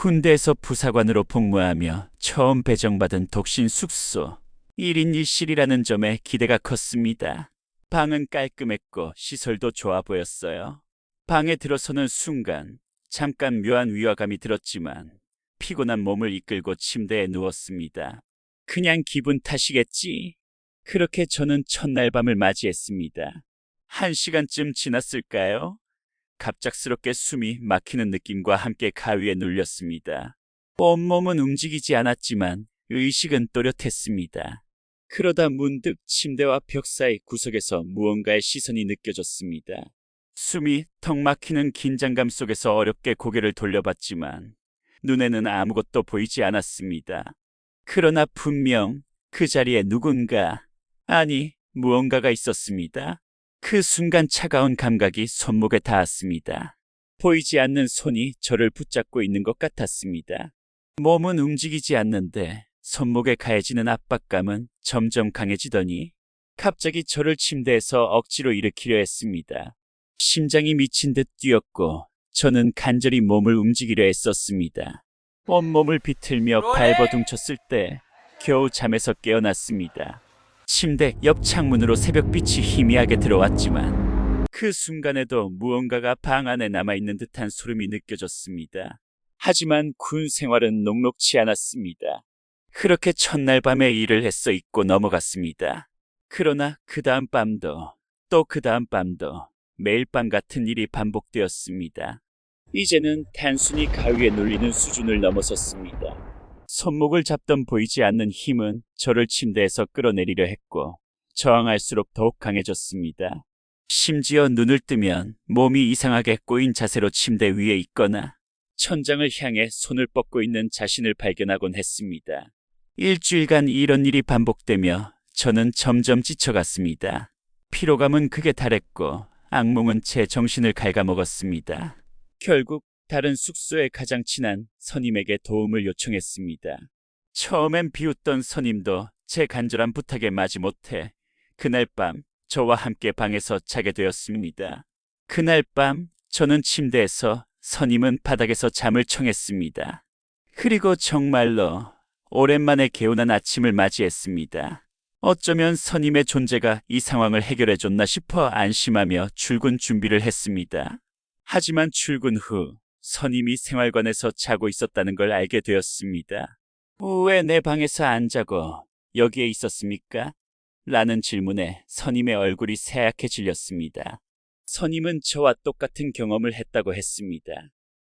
군대에서 부사관으로 복무하며 처음 배정받은 독신 숙소 1인 1실이라는 점에 기대가 컸습니다. 방은 깔끔했고 시설도 좋아 보였어요. 방에 들어서는 순간 잠깐 묘한 위화감이 들었지만 피곤한 몸을 이끌고 침대에 누웠습니다. 그냥 기분 탓이겠지. 그렇게 저는 첫날 밤을 맞이했습니다. 한 시간쯤 지났을까요? 갑작스럽게 숨이 막히는 느낌과 함께 가위에 눌렸습니다. 온몸은 움직이지 않았지만 의식은 또렷했습니다. 그러다 문득 침대와 벽 사이 구석에서 무언가의 시선이 느껴졌습니다. 숨이 턱 막히는 긴장감 속에서 어렵게 고개를 돌려봤지만 눈에는 아무것도 보이지 않았습니다. 그러나 분명 그 자리에 누군가, 아니, 무언가가 있었습니다. 그 순간 차가운 감각이 손목에 닿았습니다. 보이지 않는 손이 저를 붙잡고 있는 것 같았습니다. 몸은 움직이지 않는데 손목에 가해지는 압박감은 점점 강해지더니 갑자기 저를 침대에서 억지로 일으키려 했습니다. 심장이 미친 듯 뛰었고 저는 간절히 몸을 움직이려 했었습니다. 온몸을 비틀며 발버둥 쳤을 때 겨우 잠에서 깨어났습니다. 침대 옆 창문으로 새벽빛이 희미하게 들어왔지만 그 순간에도 무언가가 방 안에 남아있는 듯한 소름이 느껴졌습니다. 하지만 군 생활은 녹록치 않았습니다. 그렇게 첫날 밤에 일을 했어 잊고 넘어갔습니다. 그러나 그 다음 밤도 또 그 다음 밤도 매일 밤 같은 일이 반복되었습니다. 이제는 단순히 가위에 눌리는 수준을 넘어섰습니다. 손목을 잡던 보이지 않는 힘은 저를 침대에서 끌어내리려 했고 저항할수록 더욱 강해졌습니다. 심지어 눈을 뜨면 몸이 이상하게 꼬인 자세로 침대 위에 있거나 천장을 향해 손을 뻗고 있는 자신을 발견하곤 했습니다. 일주일간 이런 일이 반복되며 저는 점점 지쳐갔습니다. 피로감은 극에 달했고 악몽은 제 정신을 갉아먹었습니다. 결국 다른 숙소의 가장 친한 선임에게 도움을 요청했습니다. 처음엔 비웃던 선임도 제 간절한 부탁에 마지못해 그날 밤 저와 함께 방에서 자게 되었습니다. 그날 밤 저는 침대에서 선임은 바닥에서 잠을 청했습니다. 그리고 정말로 오랜만에 개운한 아침을 맞이했습니다. 어쩌면 선임의 존재가 이 상황을 해결해줬나 싶어 안심하며 출근 준비를 했습니다. 하지만 출근 후 선임이 생활관에서 자고 있었다는 걸 알게 되었습니다. 왜 내 방에서 안 자고 여기에 있었습니까? 라는 질문에 선임의 얼굴이 새하얗게 질렸습니다. 선임은 저와 똑같은 경험을 했다고 했습니다.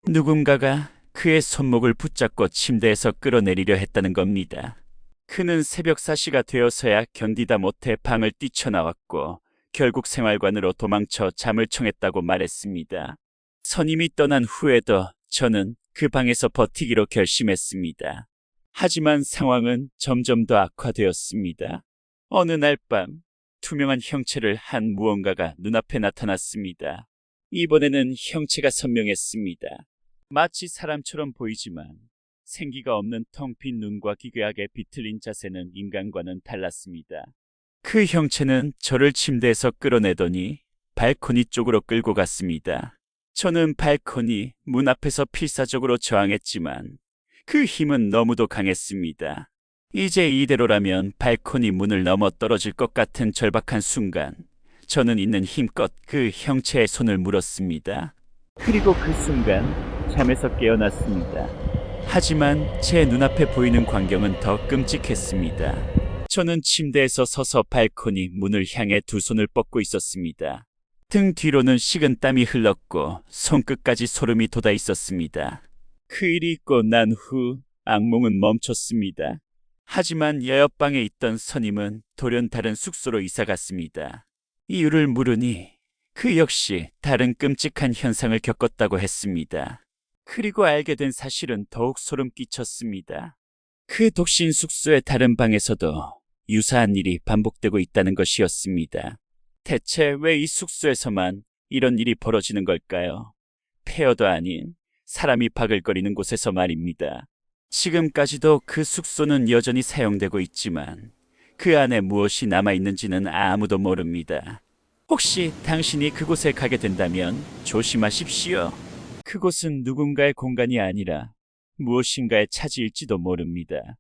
누군가가 그의 손목을 붙잡고 침대에서 끌어내리려 했다는 겁니다. 그는 새벽 4시가 되어서야 견디다 못해 방을 뛰쳐나왔고 결국 생활관으로 도망쳐 잠을 청했다고 말했습니다. 선임이 떠난 후에도 저는 그 방에서 버티기로 결심했습니다. 하지만 상황은 점점 더 악화되었습니다. 어느 날 밤 투명한 형체를 한 무언가가 눈앞에 나타났습니다. 이번에는 형체가 선명했습니다. 마치 사람처럼 보이지만 생기가 없는 텅 빈 눈과 기괴하게 비틀린 자세는 인간과는 달랐습니다. 그 형체는 저를 침대에서 끌어내더니 발코니 쪽으로 끌고 갔습니다. 저는 발코니 문 앞에서 필사적으로 저항했지만 그 힘은 너무도 강했습니다. 이제 이대로라면 발코니 문을 넘어 떨어질 것 같은 절박한 순간 저는 있는 힘껏 그 형체의 손을 물었습니다. 그리고 그 순간 잠에서 깨어났습니다. 하지만 제 눈앞에 보이는 광경은 더 끔찍했습니다. 저는 침대에서 서서 발코니 문을 향해 두 손을 뻗고 있었습니다. 등 뒤로는 식은 땀이 흘렀고 손끝까지 소름이 돋아 있었습니다. 그 일이 있고 난 후 악몽은 멈췄습니다. 하지만 여옆방에 있던 선임은 돌연 다른 숙소로 이사 갔습니다. 이유를 물으니 그 역시 다른 끔찍한 현상을 겪었다고 했습니다. 그리고 알게 된 사실은 더욱 소름 끼쳤습니다. 그 독신 숙소의 다른 방에서도 유사한 일이 반복되고 있다는 것이었습니다. 대체 왜 이 숙소에서만 이런 일이 벌어지는 걸까요? 폐허도 아닌 사람이 바글거리는 곳에서 말입니다. 지금까지도 그 숙소는 여전히 사용되고 있지만 그 안에 무엇이 남아있는지는 아무도 모릅니다. 혹시 당신이 그곳에 가게 된다면 조심하십시오. 그곳은 누군가의 공간이 아니라 무엇인가에 차지일지도 모릅니다.